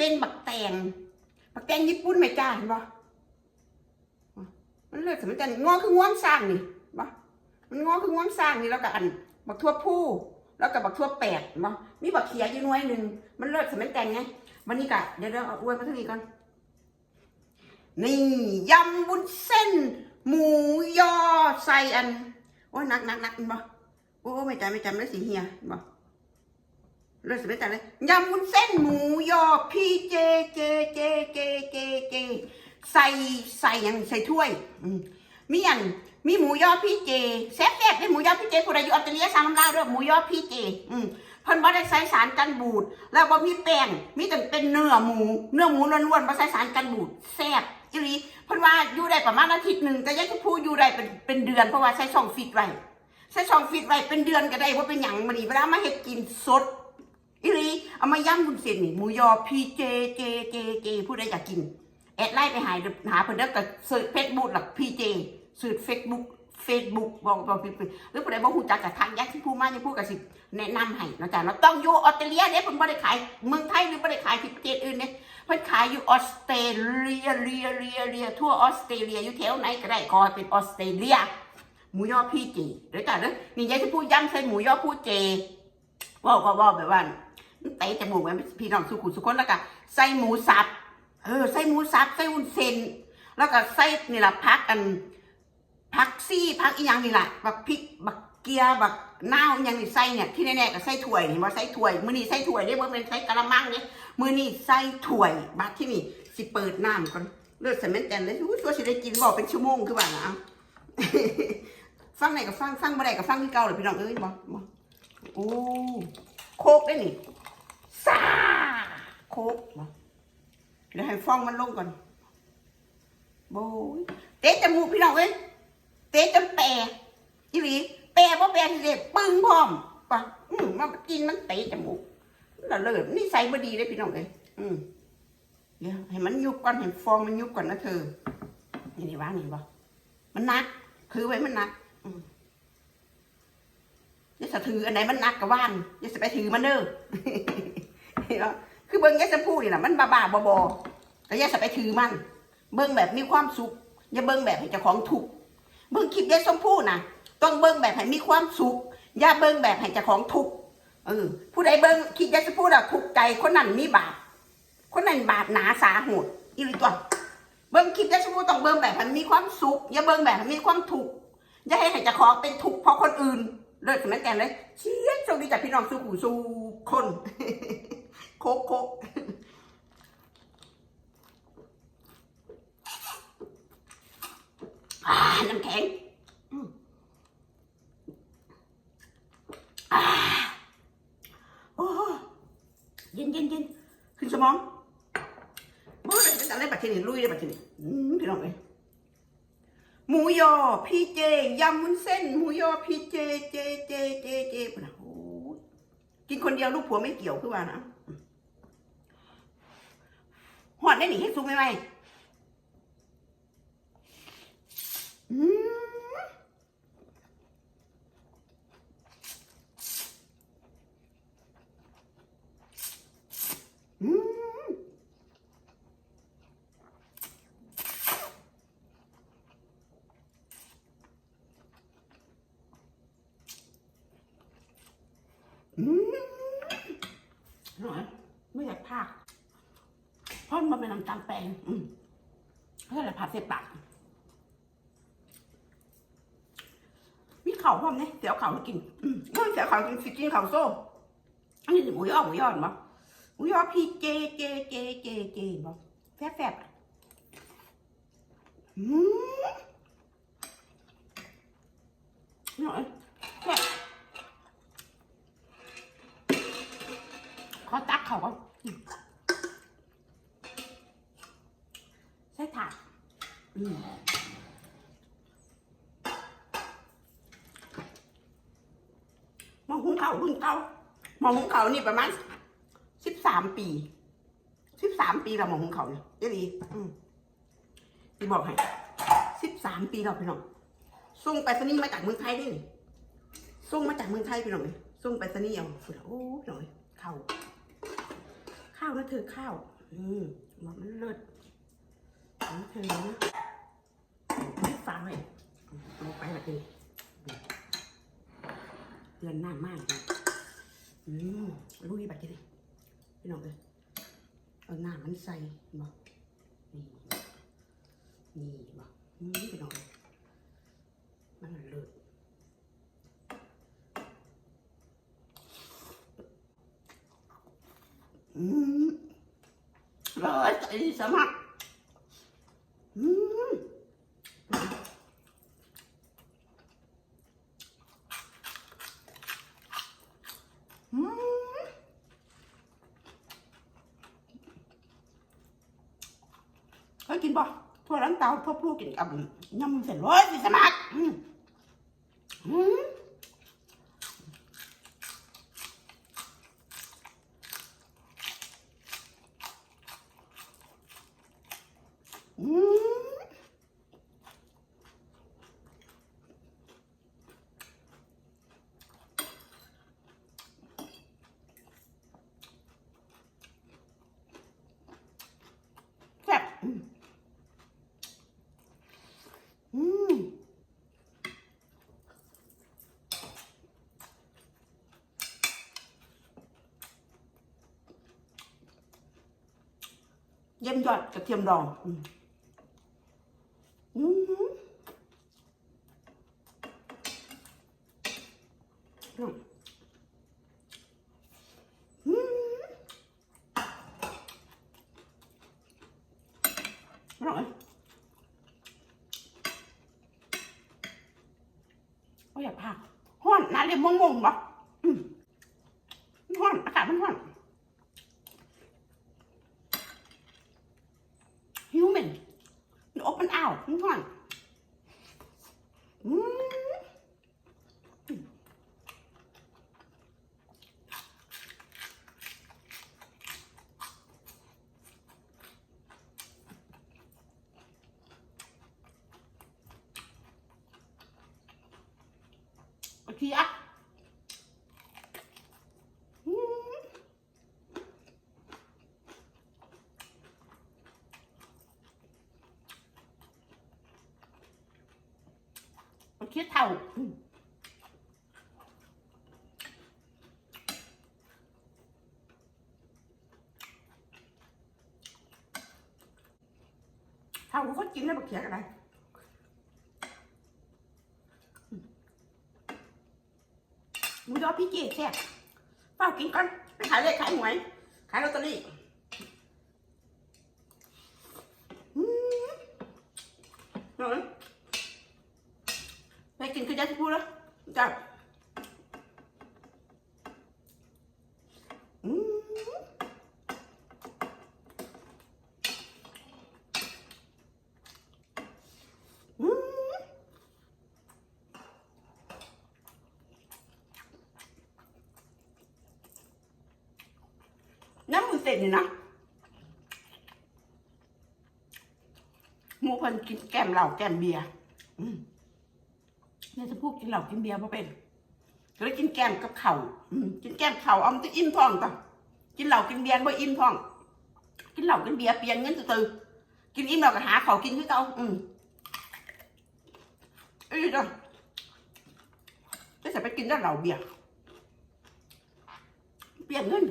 เป็นบักแตงบักแตงญี่ปุ่นไหมจ้าเห็นปะมันเลือดสมัยจันงอคือง้วงสร้างนี่ปะมันงอคือง้วงสร้างนี่แล้วก็อันบักทั่วผู้แล้วก็บักทั่วแปดปะมีบักเขียอยู่หน่วยหนึ่งมันเลือดสมัยจันไงวันนี้กะเดี๋ยวเราเอาอวยมาทั้งนี้ก่อนนี่ยำวุ้นเส้น หมูยอใส่อันโอ้ยนักนักนักบ่โอ้ไม่จำไม่จำเลยสิเฮียบ่ เลือดสมัยจันเลยยำวุ้นเส้นหมูยอพี่เจเจเจเจเจเจใส่ใส่ยังใส่ถ้วยมีอันมีหมูยอพี่เจแซ่บแซ่บเป็นหมูยอพี่เจผู้ใดอยู่ออสเตรเลียสั่งน้ำลาวเด้อหมูยอพี่เจ อืมเพิ่นบ่ได้ใส่สารกันบูด แล้วบ่มีแป้งมีแต่เป็นเนื้อหมู เนื้อหมูล้วนๆบ่ใส่สารกันบูดแซ่บอีหลีเพิ่นว่าอยู่ได้ประมาณอาทิตย์หนึ่งแต่ยังสิพูอยู่ได้เป็นเป็นเดือนเพราะว่าใช้ช่องฟิตไว้ใช้ช่องฟิตไว้เป็นเดือนก็ได้ว่าเป็นหยังมื้อนี้เวลามาเฮ็ดกินสด อีหลีเอามาย่างบุญเส้นนี่หมูยอพีเจเจเจเจผู้ใดอยากกินแอดไลน์ไปหาหาเพิ่นเด้อก็เสิร์ชเฟซบุ๊กหลักพีเจเสิร์ชเฟซบุ๊กเฟซบุ๊กบอกบอกพี่หรือผู้ใดบ่ฮู้จักกับทางยักษ์ที่ผู้มาจะพูดกับสิแนะนำให้นะจ้ะเราต้องอยู่ออสเตรเลียเด้เพิ่นบ่ได้ขายเมืองไทยหรือบ่ได้ขายที่ประเทศอื่นเด้เพิ่นขายอยู่ออสเตรเลียเลียเลียเลียทั่วออสเตรเลียอยู่แถวไหนก็ได้ขอเป็นออสเตรเลียหมูยอพี่เจเด้อจ้ะเด้อนี่ยายจะพูดย้ำใส่หมูยอผู้เจว้าก็ว้าแบบว่า เตะจมูกไว้พี่น้องสุขุสุคนแล้วก็ใส่หมูสับเออใส่หมูสับใส่วุ้นเส้นแล้วก็ใส่นี่แหละพักอันพักซี่พักอีหยังนี่แหละบักพริกบักเกียบักน่าวอีหยังนี่ใส่เนี่ยที่แน่ๆก็ใส่ถ้วยนี่บ่ใส่ถ้วยมือนี้ใส่ถ้วยเด้บ่แม่นใส่กะละมังเด้มื้อนี้ใส่ถ้วยบัดที่นี่สิเปิดน้ำก่อนเลือดส่แม่นแตนเลยอู้ตัวสิได้กินบ่เป็นชั่วโมงคือว่านะเอาฟังไหนก็ฟังฟังบ่ได้ก็ฟังคือเก่าเลยพี่น้องเอ้ยบ่บ่โอ้โคกได้นี่ ซาโคกบ่เดี๋ยวให้ฟองมันลงก่อนโบยเตะจมูกพี่น้องเอ้ยเตะจนแปรอีหลีแปรเพราะแปรที่เด็ปึ้งพร้อมปะอืมมันกินมันเตะจมูกละเลิศนี่ใส่บดีเลยพี่น้องเอ้ยอืมเดี๋ยวให้มันยุบก่อนให้ฟองมันยุบก่อนนะเธอนี่นี่วานี่บ่มันหนัก คือไว้มันหนักอืมอย่าสะถืออันไหนมันหนักก็ว่างอย่าสะไปถือมันเด้อ เห็นปะคือเบิ้งยายสมพูนี่แหละมันบ้าบ้าบอบอแต่ยายสไปถือมัน เบิ้งแบบมีความสุขอย่าเบิ้งแบบให้เจ้าของถูกเบิ้งคลิปยายสมพูนะต้องเบิ้งแบบให้มีความสุขอย่าเบิ้งแบบให้เจ้าของทุกเออผู้ใดเบิ้งคลิปยายสมพูน่ะถูกใจคนนั้นมีบาปคนนั้นบาปหนาสาหัสอีหรือตัวเบิ้งคลิปยายสมพูต้องเบิ้งแบบให้มีความสุขอย่าเบิ้งแบบให้มีความทุกอย่าให้ให้เจ้าของเป็นทุกเพราะคนอื่นเลิกกันแม่แกนเลยเชี่ยโชคดีจากพี่น้องสู้หูสู้คน โคกโคกอ่าน้ำแข็งอืมอ่าโอ้เย็นเย็นเย็นขึ้นสมองโอ้ยเป็นอะไรบัดทีนี้ลุยเลยบัดทีนี้อืมพี่น้องเอ้ยหมูยอพี่เจยำวุ้นเส้น หมูยอพี่เจเจเจเจเจปนะโอ้กินคนเดียวลูกผัวไม่เกี่ยวคือว่านะ หอดได้หนีให้สูงไหมไหมอืมอืมอืมหน่อยไม่อยากพาก เพราะมันเป็นน้ำตาลแปล งอืมเพื่ออะผัดเสร็จปากมีเข่าพร้อมเนี่ยเสียวเข่ากินอืมเฮ้ยเสียวเข่ากินสิกินเข่าโซ่อันนี้หมูยอหมูยอเห็นปะหมูยอพี่เจเจเจเจเจเห็นปะแฟบแฟบอะอืมหน่อยแซ่บขอตักเขาก่อน ใช่ถ่านอืมองหุงเขาวรุ่นเก่ามองหุงเขานี่ประมาณสิบสามปีสิบสามปีเรามองหุงเขาเนี่ยเจ๊ดีที่บอกให้สิบสามปีเราพี่น้องส่งไปสนีย์มาจากเมืองไทยด้นี่ส่งมาจากเมืองไทยพี่น้องเลยส่งไปสนีย์เอาโอ้หน่อยข้าวข้าวนะเธอข้าว อืมบอมันเลิศ นี่เธอนะไม่ฟังเลยลงไปแบบนี้เดือนหน้ามากเลยอืมลูกนี้แบบนี้พี่น้องเลยเอาหน้ามันใส่บอกนี่นี่บอกอืมพี่น้องมันเลิศอืมร้อยใจสมัคร เคยกินป่ทั่วร้านเตาทั่วพลูกกินกับยำเสร็จร้อยสิสมัครอืมอืม อืมแซ่บอืมอืม เยี่ยมยอดกระเทียมดองอืมอืมอืมอืมอร่อยโอ้ยอยากพาห้อนน้ำเรียมมงมงๆปะอืมมันห้อนอากาศมันห้อนหิวเหม็น มันอบมันอ้าวมันห่อนอืมโอ เคอะอืมโอเคเท่าเท่าก็กินแล้วบักเขียกันอะไร หมูยอพี่เจ๊แซ่บเฝ้ากินก่อนไปขายเลขขายหวยขายลอตเตอรี่อืมเอยไปกินคือยาที่พูดแล้วจ้ะอืมอืม นี่นะมูเพิ่นกินแก้มเหล้าแก้มเบียร์อืมเนี่ยจะพูดกินเหล้ากินเบียร์เพราะเป็นก็เลยกินแก้มกับเข่ากินแก้มเข่าเอามันจะอิ่มท้องต่อกินเหล้ากินเบียร์บ่อิ่มท้อง กินเหล้ากินเบียร์เปลี่ยนเงินตื่อๆกินอิ่มแล้วก็หาเขากินคือเก่าอืมอ้ยจ้ะจะจะไปกินได้เหล้าเบียร์เปลี่ยนเงิน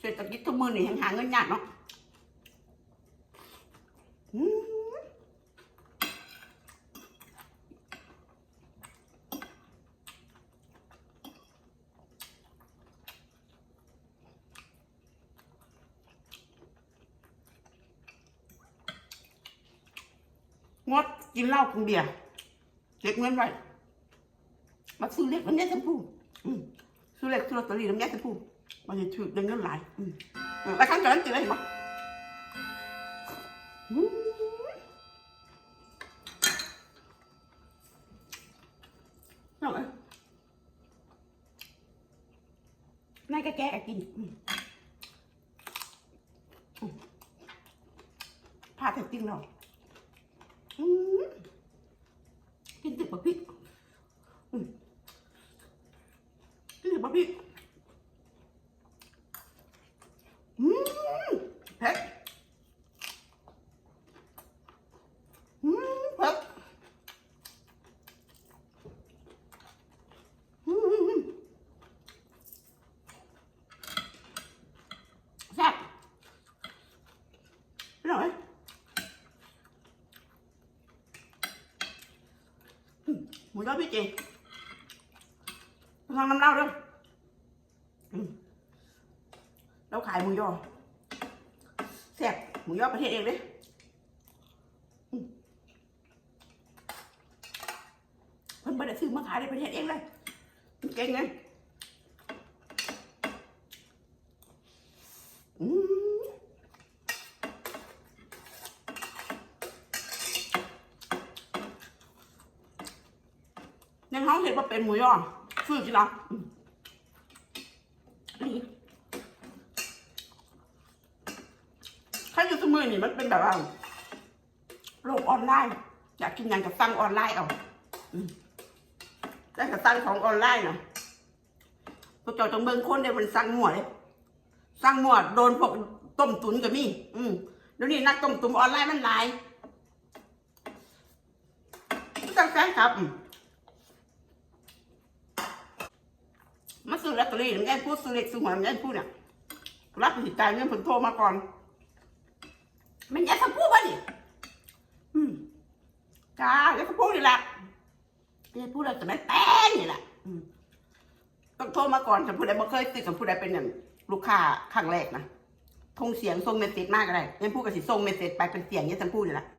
เศรษฐกิจทุกมือนี่ยังหาเงินยากเนาะอืมงดกินเหล้ากินเบียร์เก็บเงินไว้มาซื้อเล็กน้ำยาชมพูอืมซื้อเล็กซื้อลอตเตอรี่น้ำยาชมพู มันจะถือได้เงินหลายอืมแล้วครั้ากนั้นจืดเลยเห็นปะอืมเอาเลยนายก็แกะกินอืมอืมพาเสร็จจริงเรอืมกินติดบะพริกอืมกินติดบะพริก หมูยอพี่เจไปฟังน้ำเล่าด้วยเราขายหมูยอแซ่บหมูยอประเทศเองเลยเพิ่นไม่ได้ซื้อมาขายในประเทศเองเลยเก่งไงอืมยังห้อง เป็นหมูยอซื้อจิละอืมนี่ถ้าอยู่สมือนี่มันเป็นแบบว่าโลกออนไลน์อยากกินอย่างกับสั่งออนไลน์เอาได้กับสั่งของออนไลน์นะพวกเจ้าต้องเบิ่งคนได้มันสั่งหมวดเลยสั่งหมวดโดนพวกต้มตุ๋นก็มีอืมเดี๋ยวนี้นักต้มตุ๋นออนไลน์มันหลายสั่งแฟนครับ มาซื้อลอตเตอรี่น้ำแกพูดซื้อเล็กซื้อหวยน้ำแกพูดเนี่ยรับผิดใจเงินผลโทรมาก่อนมันอยากพูดวะนี่อืมจ้าอยากพูดนี่แหละอยากพูดอะไรแต่ไม่แป้งนี่แหละต้องโทรมาก่อนถ้าผู้ใดบ่เคยติดกับผู้ใดเป็นอย่างลูกค้าครั้งแรกนะทงเสียงทรงเมสเซจมากอะไรยังพูดกับสิทรงเมสเซจไปเป็นเสียงเนี่ยฉันพูดนี่แหละ